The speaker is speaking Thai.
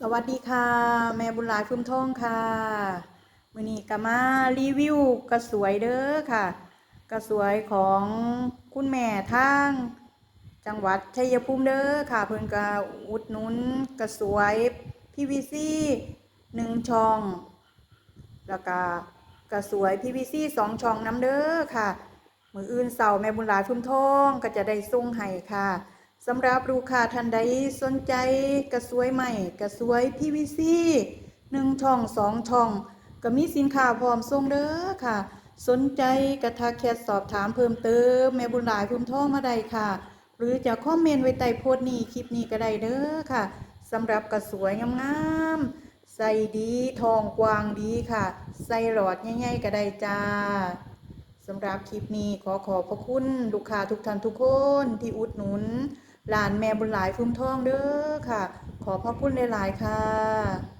สวัสดีค่ะ แม่บุญหลายฟุ้มทองค่ะมื้อนี้ก็มารีวิวกระสวยเด้อค่ะ กระสวยของคุณแม่ทางจังหวัดชัยภูมิเด้อค่ะ เพิ่นก็อุดนุนกระสวย PVC หนึ่งช่อง แล้วก็กระสวย PVC สองช่องน้ำเด้อค่ะ มืออื่นเสาแม่บุญหลายฟุ้มทองก็จะได้ส่งให้ค่ะ สำหรับลูกค้าท่านใดสนใจกระสวยใหม่กระสวย PVC หนึ่งช่องสองช่อง ก็มีสินค้าพร้อมส่งเด้อค่ะ สนใจกระทักแชทสอบถามเพิ่มเติม แม่บุญหลายพุ่มท่องมาได้ค่ะ หรือจะคอมเมนต์ไว้ใต้โพสต์นี้คลิปนี้ก็ได้เด้อค่ะสำหรับกระสวยงามๆใส่ดีทองกวางดีค่ะ ใส่หลอดใหญ่ๆก็ได้จ้าสำหรับคลิปนี้ขอขอบพระคุณลูกค้าทุกท่านทุกคนที่อุดหนุน หลานแม่บุญหลายฟุ้มทองเด้อค่ะ ขอพระคุณหลายๆค่ะ